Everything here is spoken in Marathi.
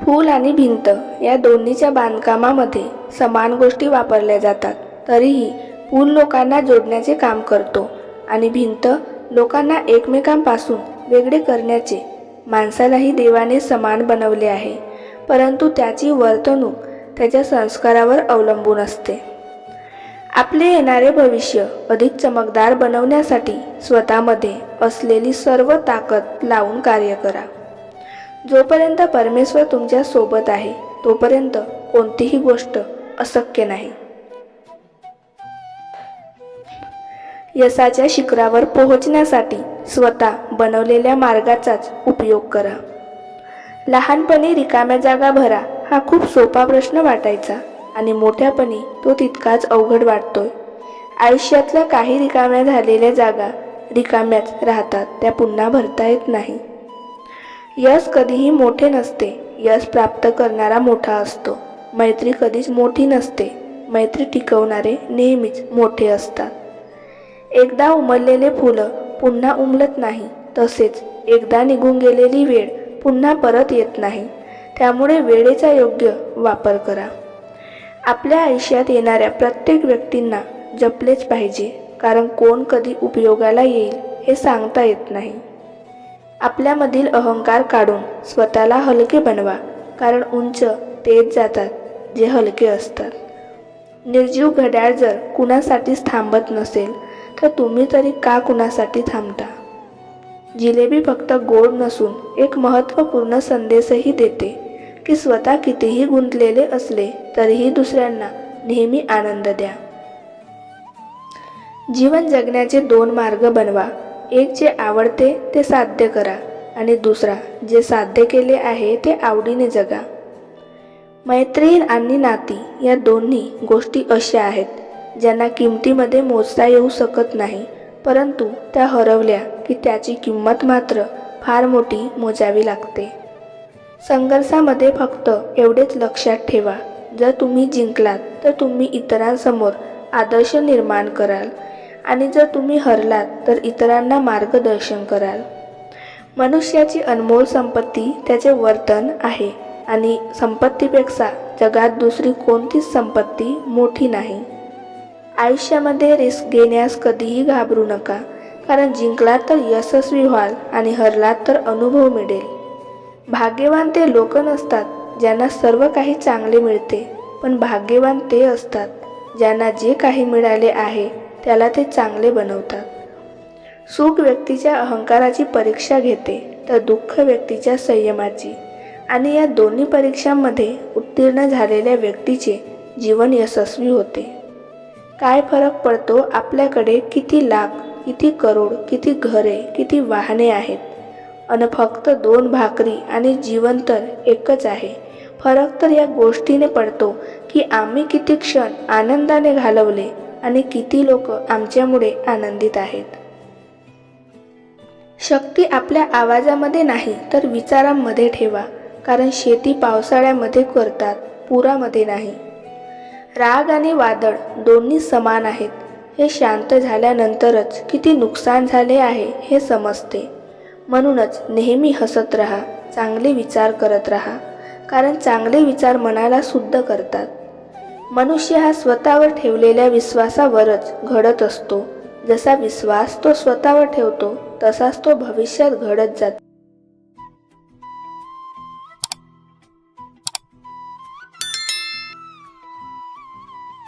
फूल आणि भिंत या दोन्हीच्या बांधकामामध्ये समान गोष्टी वापरल्या जातात. तरीही पूल लोकांना जोडण्याचे काम करतो आणि भिंत लोकांना एकमेकांपासून वेगळे करण्याचे माणसालाही देवाने समान बनवले आहे. परंतु त्याची वर्तणूक त्याच्या संस्कारावर अवलंबून असते. आपले येणारे भविष्य अधिक चमकदार बनवण्यासाठी स्वतःमध्ये असलेली सर्व ताकद लावून कार्य करा. जोपर्यंत परमेश्वर तुमच्यासोबत आहे तोपर्यंत कोणतीही गोष्ट अशक्य नाही. यशाच्या शिखरावर पोहोचण्यासाठी स्वतः बनवलेल्या मार्गाचाच उपयोग करा. लहानपणी रिकाम्या जागा भरा हा खूप सोपा प्रश्न वाटायचा आणि मोठ्यापणी तो तितकाच अवघड वाटतोय. आयुष्यातल्या काही रिकाम्या झालेल्या जागा रिकाम्याच राहतात त्या पुन्हा भरता येत नाही. यश कधीही मोठे नसते. यश प्राप्त करणारा मोठा असतो. मैत्री कधीच मोठी नसते. मैत्री टिकवणारे नेहमीच मोठे असतात. एकदा उमललेले फुलं पुन्हा उमलत नाही. तसेच एकदा निघून गेलेली वेळ पुन्हा परत येत नाही. त्यामुळे वेळेचा योग्य वापर करा. आपल्या आयुष्यात येणाऱ्या प्रत्येक व्यक्तींना जपलेच पाहिजे. कारण कोण कधी उपयोगाला येईल हे सांगता येत नाही. आपल्यामधील अहंकार काढून स्वतःला हलके बनवा. कारण उंच तेच जातात जे हलके असतात. निर्जीव घड्याळ जर कुणासाठीच थांबत नसेल तर तुम्ही तरी का कुणासाठी थांबता? जिलेबी फक्त गोड नसून एक महत्त्वपूर्ण संदेशही देते की स्वतः कितीही गुंतलेले असले तरीही दुसऱ्यांना नेहमी आनंद द्या. जीवन जगण्याचे दोन मार्ग बनवा. एक जे आवडते ते साध्य करा आणि दुसरा जे साध्य केले आहे ते आवडीने जगा. मैत्रीण आणि नाती या दोन्ही गोष्टी अशा आहेत ज्यांना किमतीमध्ये मोजता येऊ शकत नाही परंतु त्या हरवल्या की त्याची किंमत मात्र फार मोठी मोजावी लागते. संघर्षामध्ये फक्त एवढेच लक्षात ठेवा जर तुम्ही जिंकलात तर तुम्ही इतरांसमोर आदर्श निर्माण कराल आणि जर तुम्ही हरलात तर इतरांना मार्गदर्शन कराल. मनुष्याची अनमोल संपत्ती त्याचे वर्तन आहे आणि संपत्तीपेक्षा जगात दुसरी कोणतीच संपत्ती मोठी नाही. आयुष्यामध्ये रिस्क घेण्यास कधीही घाबरू नका कारण जिंकलात तर यशस्वी व्हाल आणि हरलात तर अनुभव मिळेल. भाग्यवान ते लोक नसतात ज्यांना सर्व काही चांगले मिळते पण भाग्यवान ते असतात ज्यांना जे काही मिळाले आहे त्याला ते चांगले बनवतात. सुख व्यक्तीच्या अहंकाराची परीक्षा घेते तर दुःख व्यक्तीच्या संयमाची. आणि या दोन्ही परीक्षांमध्ये उत्तीर्ण झालेल्या व्यक्तीचे जीवन यशस्वी होते. काय फरक पडतो आपल्याकडे किती लाख किती करोड किती घरे किती वाहने आहेत? अन फक्त दोन भाकरी आणि जीवन तर एकच आहे. फरक तर या गोष्टीने पडतो की आम्ही किती क्षण आनंदाने घालवले आणि किती लोक आमच्यामुळे आनंदित आहेत. शक्ती आपल्या आवाजामध्ये नाही तर विचारांमध्ये ठेवा कारण शेती पावसाळ्यामध्ये करतात पुरामध्ये नाही. राग आणि वादळ दोन्ही समान आहेत. हे शांत झाल्यानंतरच किती नुकसान झाले आहे हे समजते. म्हणूनच नेहमी हसत राहा चांगले विचार करत राहा कारण चांगले विचार मनाला शुद्ध करतात. मनुष्य हा स्वतःवर ठेवलेल्या विश्वासावरच घडत असतो. जसा विश्वास तो स्वतःवर ठेवतो तसाच तो भविष्यात घडत जातो.